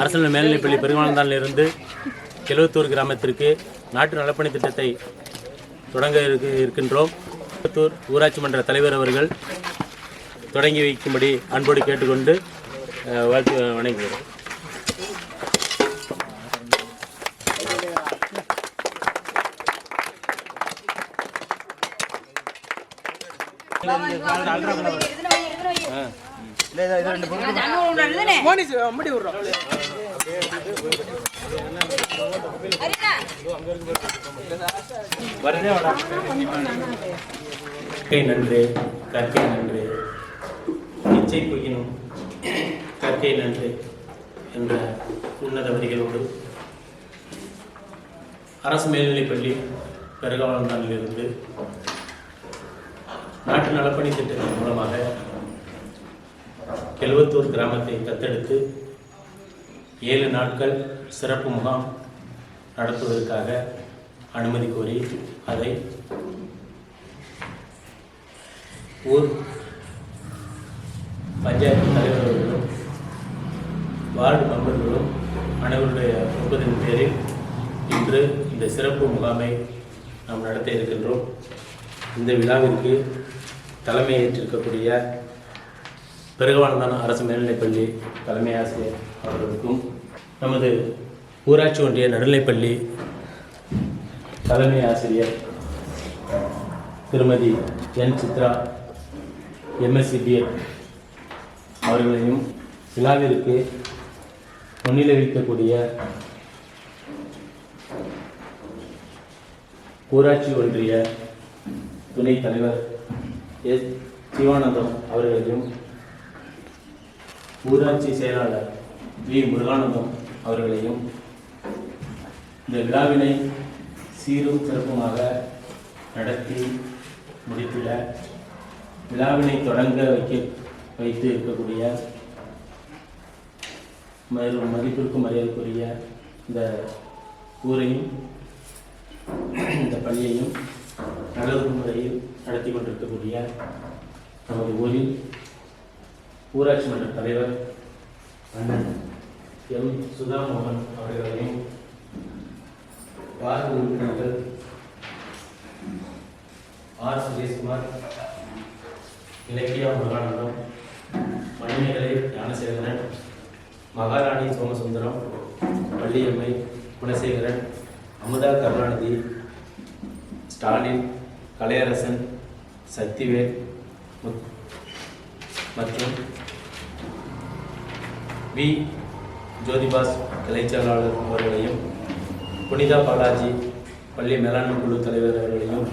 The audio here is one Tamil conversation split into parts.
அரசு மேல்நிலைப்பள்ளி பெருமானந்தானிலிருந்து கெழுவத்தூர் கிராமத்திற்கு நாட்டு நலப்பணி திட்டத்தை தொடங்க இருக்கு இருக்கின்றோம். கெழுவத்தூர் ஊராட்சி மன்ற தலைவர் அவர்கள் தொடங்கி வைக்கும்படி அன்போடு கேட்டுக்கொண்டு வாழ்த்து வணங்குகிறோம். கற்கை நன்று கற்கை நன்று. இச்சை பொய்யினும் கற்கை நன்று என்ற உன்னத வரிகளோடு அரசு மேல்நிலைப்பள்ளி பெருகாவளந்தானிலிருந்து நாட்டு நலப்பணி திட்டத்தின் மூலமாக கெழுவத்தூர் கிராமத்தை தத்தெடுத்து ஏழு நாட்கள் சிறப்பு முகாம் நடத்துவதற்காக அனுமதி கோரி அதை ஊர் பஞ்சாயத்து தலைவர்களும் வார்டு மெம்பர்களும் அனைவருடைய ஒப்புதலின் பேரில் இன்று இந்த சிறப்பு முகாமை நாம் நடத்த இருக்கின்றோம். இந்த விழாவிற்கு தலைமை ஏற்றிருக்கக்கூடிய அரசு மேல்நிலைப்பள்ளி தலைமை ஆசிரியர் அவர்களுக்கும் நமது ஊராட்சி ஒன்றிய நடுநிலைப்பள்ளி தலைமை ஆசிரியர் திருமதி என் சித்ரா எம்எஸ்சிபிஎட் அவர்களையும் விழாவிற்கு முன்னிலை வைக்கக்கூடிய ஊராட்சி ஒன்றிய துணைத் தலைவர் எஸ் சிவானந்தம் அவர்களையும் ஊராட்சி செயலாளர் வி. முருகானந்தம் அவர்களையும் இந்த விழாவினை சீரும் சிறப்புமாக நடத்தி முடித்துள்ள விழாவினை தொடங்க வைக்க வைத்து இருக்கக்கூடிய மேலும் மதிப்பிற்கும் மரியாதைக்குரிய இந்த ஊரையும் இந்த பள்ளியையும் நல்லது முறையில் நடத்தி கொண்டிருக்கக்கூடிய நமது ஊரில் ஊராட்சி மன்ற தலைவர் அண்ணன் எம். சுதா மோகன் அவர்களையும் வார்டு உறுப்பினர்கள் ஆர். சுரேஷ்குமார் இலக்கியா முருகானந்தம் மணிமேகலை ஞானசேகரன் மகாராணி சோமசுந்தரம் வள்ளியம்மை குணசேகரன் அமுதா கருணாநிதி ஸ்டாலின் கலையரசன் சக்திவேல் முத்- மற்றும் வி. ஜோதிபாஸ் கிளைச்செயலாளர் அவர்களையும் புனிதா பாலாஜி பள்ளி மேலாண்மை குழு தலைவர் அவர்களையும்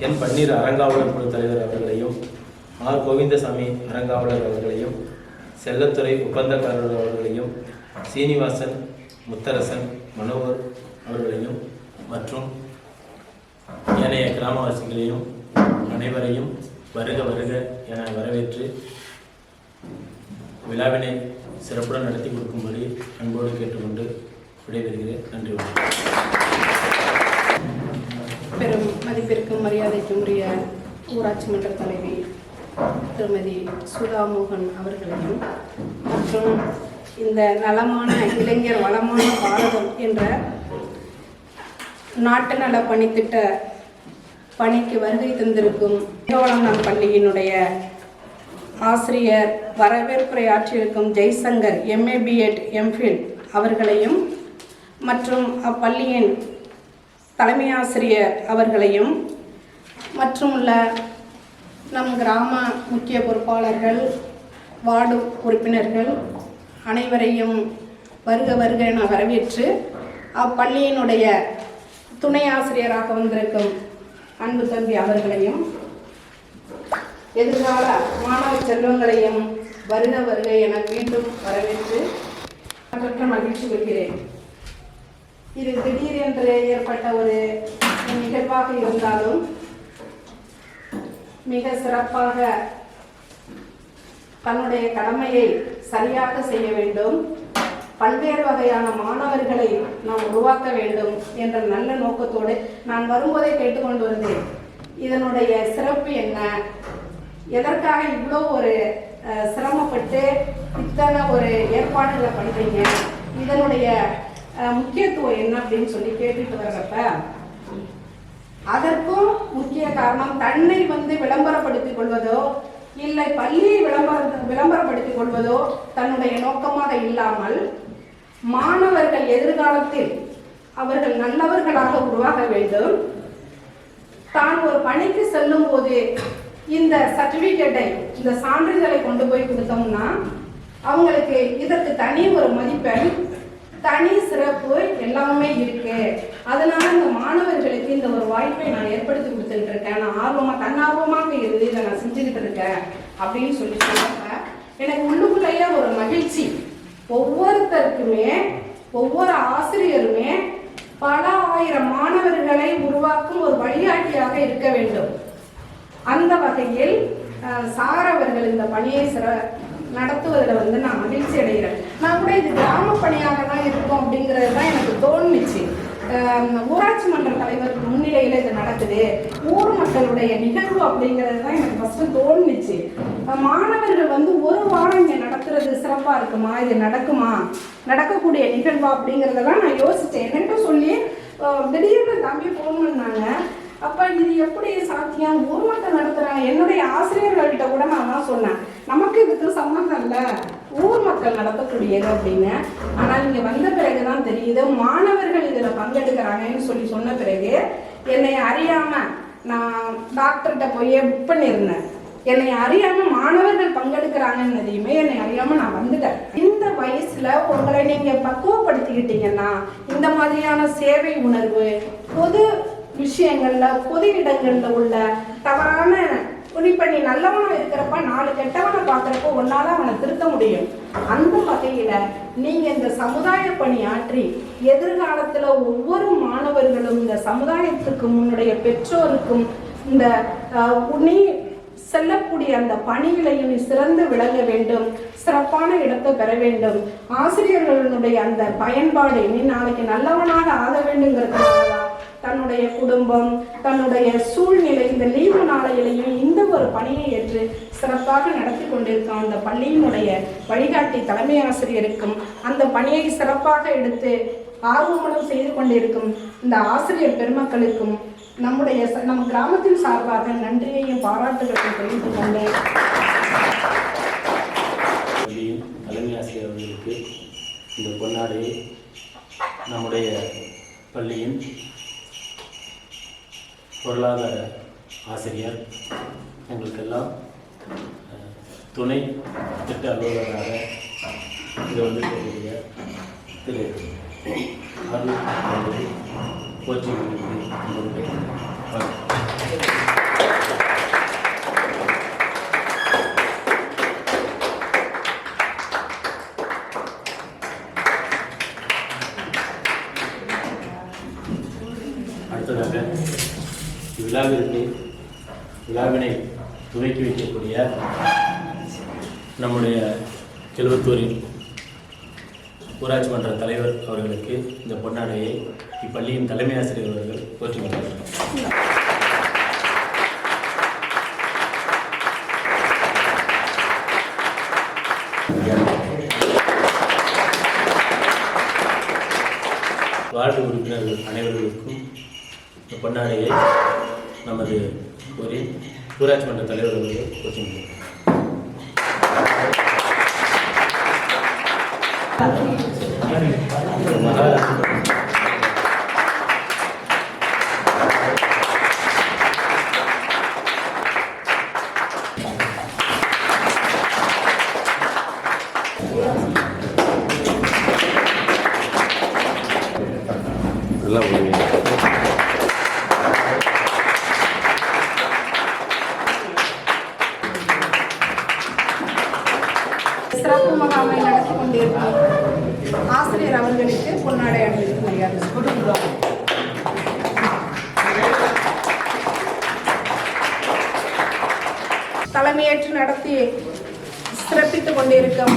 என் பன்னீர் அறங்காவலர் குழு தலைவர் அவர்களையும் ஆர். கோவிந்தசாமி அறங்காவலர் அவர்களையும் செல்லத்துறை ஒப்பந்தக்காரர் அவர்களையும் சீனிவாசன் முத்தரசன் மனோகர் அவர்களையும் மற்றும் ஏனைய கிராமவாசிகளையும் அனைவரையும் வருக வருக என வரவேற்று விழாவினை சிறப்புடன் நடத்தி கொடுக்கும்படி அன்போடு கேட்டுக்கொண்டு விடைபெறுகிறேன். நன்றி வணக்கம். பெரும் மதிப்பிற்கும் மரியாதைக்கும் உரிய ஊராட்சி மன்ற தலைவி திருமதி சுதா மோகன் அவர்களையும் மற்றும் இந்த நலமான இளைஞர் வளமான பாரதம் என்ற நாட்டு நல பணித்திட்ட பணிக்கு வருகை தந்திருக்கும் மேகவளம் பள்ளியினுடைய ஆசிரியர் வரவேற்புரை ஆற்றியிருக்கும் ஜெய்சங்கர் எம்ஏ பிஎட் எம்ஃபில் அவர்களையும் மற்றும் அப்பள்ளியின் தலைமை ஆசிரியர் அவர்களையும் மற்றும் உள்ள நம் கிராம முக்கிய பொறுப்பாளர்கள் வார்டு உறுப்பினர்கள் அனைவரையும் வருக வருக என வரவேற்று அப்பள்ளியினுடைய துணை ஆசிரியராக வந்திருக்கும் அன்பு தம்பி அவர்களையும் எதிர்கால மாணவ செல்வங்களையும் வருக வருக என மீண்டும் வரவேற்று மற்ற மகிழ்ச்சி கொள்கிறேன். இது திடீரென்று ஏற்பட்ட ஒரு நிகழ்வாக இருந்தாலும் மிக சிறப்பாக தன்னுடைய கடமையை சரியாக செய்ய வேண்டும். பல்வேறு வகையான மாணவர்களை நாம் உருவாக்க வேண்டும் என்ற நல்ல நோக்கத்தோடு நான் வரும்போதே கேட்டுக்கொண்டு வந்தேன். இதனுடைய சிறப்பு என்ன? எதற்காக இவ்வளோ ஒரு சிரமப்பட்டு இத்தனை ஒரு ஏற்பாடுகளை பண்ணுறீங்க இதனுடைய முக்கியத்துவம் என்ன அப்படின்னு சொல்லி கேட்டுட்டு வர்றப்ப அதற்கும் முக்கிய காரணம் தன்னை வந்து விளம்பரப்படுத்திக் கொள்வதோ இல்லை பள்ளியை விளம்பர விளம்பரப்படுத்திக் கொள்வதோ தன்னுடைய நோக்கமாக இல்லாமல் மாணவர்கள் எதிர்காலத்தில் அவர்கள் நல்லவர்களாக உருவாக வேண்டும். தான் ஒரு பணிக்கு செல்லும் போது இந்த சர்டிபிகேட்டை இந்த சான்றிதழை கொண்டு போய் கொடுத்தோம்னா அவங்களுக்கு இதற்கு தனி ஒரு மதிப்பெண் தனி சிறப்பு எல்லாமே இருக்கு. அதனால இந்த மாணவர்களுக்கு இந்த ஒரு வாய்ப்பை நான் ஏற்படுத்தி கொடுத்துட்டு இருக்கேன் நான் ஆர்வமா தன்னார்வமாக இருந்து இதை நான் செஞ்சுக்கிட்டு இருக்கேன் அப்படின்னு சொல்லி சொன்னாங்க எனக்கு உள்ளுக்குள்ளேயே ஒரு மகிழ்ச்சி. ஒவ்வொருத்தருக்குமே ஒவ்வொரு ஆசிரியருமே பல ஆயிரம் மாணவர்களை உருவாக்கும் ஒரு வழிகாட்டியாக இருக்க வேண்டும். அந்த வகையில் சார் அவர்கள் இந்த பணியை சிற நடத்துவதில் வந்து நான் மகிழ்ச்சி அடைகிறேன். நான் கூட இது கிராம பணியாக தான் இருக்கும் அப்படிங்கிறது தான் எனக்கு தோணுச்சு. ஊராட்சி மன்ற தலைவருக்கு முன்னிலையில் இது நடக்குது. ஊர் மக்களுடைய நிகழ்வு அப்படிங்கிறது தான் எனக்கு ஃபஸ்ட்டு தோணுச்சு. மாணவர்கள் வந்து ஒரு வாரம் இங்கே நடத்துறது சிறப்பாக இருக்குமா? இது நடக்குமா? நடக்கக்கூடிய நிகழ்வா அப்படிங்கிறதெல்லாம் நான் யோசித்தேன் என்னென்ன சொல்லி திடீர்னு தம்பி ஃபோன் பண்ணாங்க. அப்ப இது எப்படி சாத்தியம்? ஊர் மக்கள் என்னுடைய ஆசிரியர்கள்கிட்ட கூட நான் தான் சொன்னேன். நமக்கு இதுக்கு சம்மந்தம் இல்லை. ஊர் மக்கள் நடத்தக்கூடியது அப்படின்னு. ஆனால் இங்கே வந்த பிறகுதான் தெரியுது மாணவர்கள் இதில் பங்கெடுக்கிறாங்கன்னு சொல்லி சொன்ன பிறகு என்னை அறியாமல் நான் டாக்டர்கிட்ட போய் புக் பண்ணியிருந்தேன். என்னை அறியாம மாணவர்கள் பங்கெடுக்கிறாங்கன்னதையுமே என்னை அறியாம நான் வந்துட்டேன். இந்த வயசுல உங்களை நீங்க பக்குவப்படுத்திக்கிட்டீங்கன்னா இந்த மாதிரியான சேவை உணர்வு பொது விஷயங்கள்ல பொது இடங்கள்ல உள்ள தவறான இப்ப நீ நல்லவனா இருக்கிறப்ப நாலு கெட்டவனை பார்க்கறப்போ ஒன்னால அவனை திருத்த முடியும். அந்த வகையில நீங்க இந்த சமுதாய பணி ஆற்றி எதிர்காலத்துல ஒவ்வொரு மாணவர்களும் இந்த சமுதாயத்துக்கும் உன்னுடைய பெற்றோருக்கும் இந்த நீ செல்லக்கூடிய அந்த பணிகளையும் நீ சிறந்து விளங்க வேண்டும் சிறப்பான இடத்தை பெற வேண்டும். ஆசிரியர்களுடைய அந்த பயன்பாடு நீ நாளைக்கு நல்லவனாக ஆக வேண்டுங்கிறதுனாலதான் தன்னுடைய குடும்பம் தன்னுடைய சூழ்நிலை இந்த லீவு நாளையிலையும் இந்த ஒரு பணியை ஏற்று சிறப்பாக நடத்தி கொண்டிருக்கும் அந்த பள்ளியினுடைய வழிகாட்டி தலைமை ஆசிரியருக்கும் அந்த பணியை சிறப்பாக எடுத்து ஆர்வமுடன் செய்து கொண்டிருக்கும் இந்த ஆசிரியர் பெருமக்களுக்கும் நம்முடைய நம் கிராமத்தின் சார்பாக நன்றியையும் பாராட்டுகளையும் தெரிவித்துக் கொண்டேன். தலைமை ஆசிரியர் அவர்களுக்கு இந்த பொன்னாடையை நம்முடைய பள்ளியின் பொருளாதார ஆசிரியர் எங்களுக்கெல்லாம் துணை திட்ட அலுவலராக இது வந்திருக்கக்கூடிய திரு அருள் அவர்களை போற்றி விழாவிற்கு விழாவினை துவக்கி வைக்கக்கூடிய நம்முடைய செல்வத்தூரின் ஊராட்சி மன்ற தலைவர் அவர்களுக்கு இந்த பொன்னாடையை இப்பள்ளியின் தலைமை ஆசிரியர் அவர்கள் போற்றி வருகிறார் வார்டு உறுப்பினர்கள் அனைவர்களுக்கும் இந்த பொன்னாடையை நமது ஊரின் ஊராட்சி மன்ற தலைவர் அவர்கள் போற்றி சிறப்பு முகாமை நடத்தி கொண்டிருக்கும் ஆசிரியர் அவர்களுக்கு பொன்னாடை அணிவித்து மரியாதை. கொடுக்கிறோம் தலைமையேற்று நடத்தி சிறப்பித்துக் கொண்டிருக்கும்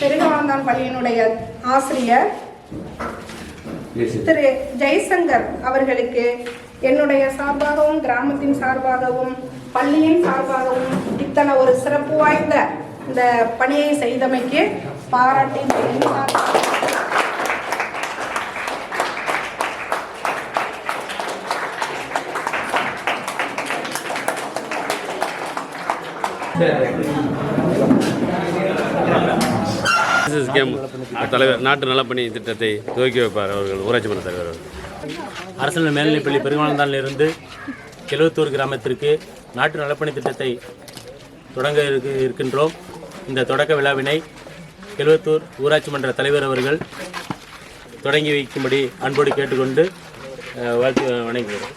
பெருகவாந்தான் பள்ளியினுடைய ஆசிரியர் திரு ஜெய்சங்கர் அவர்களுக்கு என்னுடைய சார்பாகவும் கிராமத்தின் சார்பாகவும் பள்ளியின் சார்பாகவும் இத்தனை ஒரு சிறப்பு வாய்ந்த இந்த பணியை செய்தமைக்கு பாராட்டி தலைவர் நாட்டு நலப்பணி திட்டத்தை துவக்கி வைப்பார் அவர்கள் ஊராட்சி மன்ற தலைவர் அவர்கள். அரசு மேல்நிலைப்பள்ளி பெருமாந்தானிலிருந்து கெலுவத்தூர் கிராமத்திற்கு நாட்டு நலப்பணி திட்டத்தை தொடங்க இருக்கின்றோம். இந்த தொடக்க விழாவினை கெழுவத்தூர் ஊராட்சி மன்ற தலைவர் அவர்கள் தொடங்கி வைக்கும்படி அன்போடு கேட்டுக்கொண்டு வாழ்த்து வணங்குகிறோம்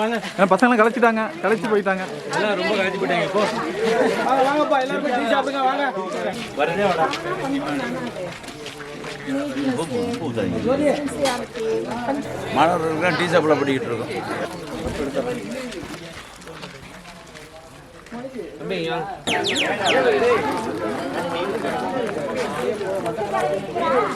வாங்க பசங்களாம் கலைச்சிட்டாங்க. கலைச்சு போயிட்டாங்க. எல்லாம் ரொம்ப கழிச்சு போயிட்டாங்க. இப்போ வாங்கப்பா எல்லாரும் போய் டீ சாப்பிடுங்க வாங்க. வரதே வாடா மாணவர்களுக்கு டீ சாப்பிட படிக்கிட்டு இருக்கோம். தம்பி